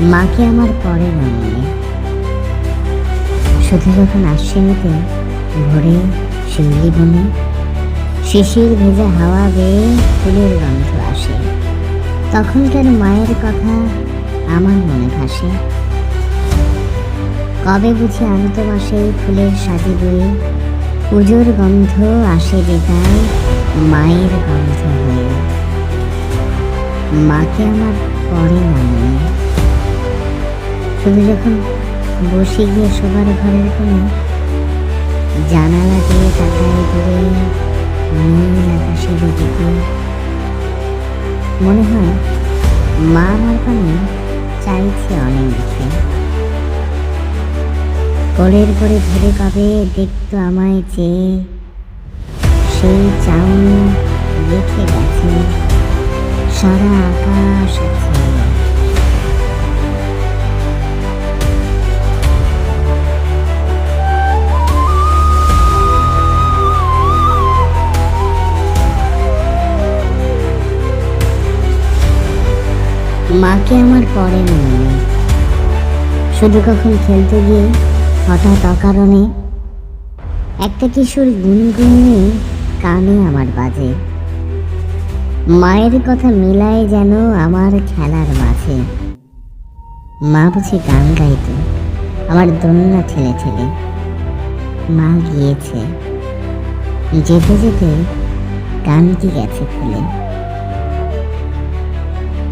মাকে আমার পড়ে না মনে শুধু যখন আশ্বিনীতে ভোরে শিউলি বনে শিশির ভেজা হাওয়া বেয়ে ফুলের গন্ধ আসে তখন কেন মায়ের কথা আমার মনে ভাসে। কবে বুঝি আনত মাসে ফুলের সাজে বয়ে পুজোর গন্ধ আসে যেটায় মায়ের গন্ধ হয়ে। মাকে আমার পড়ে না শুধু যখন বসে গিয়ে শোবার ঘরের কোনো জানালা দিয়ে তাকায় দূরে নীল আকাশের দিকে মনে হয় মা আমার পানে চাইছে অনেক কিছু কোলের করে ধরে কবে দেখতো আমায় চেয়ে সেই চাউনি দেখে গেছে। সারা আকাশ আছে। মাকে আমার না মনে শুধু কখন খেলতে গিয়ে হঠাৎ অকারণে একটা কিশোর গুনগুনিয়ে কানে আমার বাজে। মায়ের কথা মেলায় যেন আমার খেলার মাঝে। মা বুঝি গান গাইতো, আমার দন্যা ঠেলে ঠেলে। মা গিয়েছে, যেতে যেতে গানটি গেছে খুলে।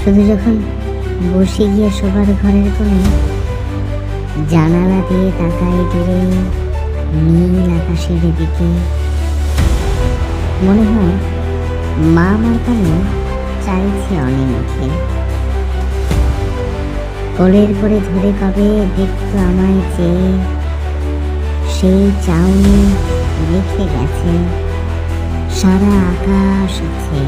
শুধু যখন বসে গিয়ে শোবার ঘরের কোণে জানালা দিয়ে তাকাই দূরে নীল আকাশের দিকে, মনে হয় মা আমার কানে চাইছে অনেক উঠে কোলের করে ধরে কবে দেখতো আমায় চেয়ে সেই চাউনি রেখে গেছে, সারা আকাশ আছে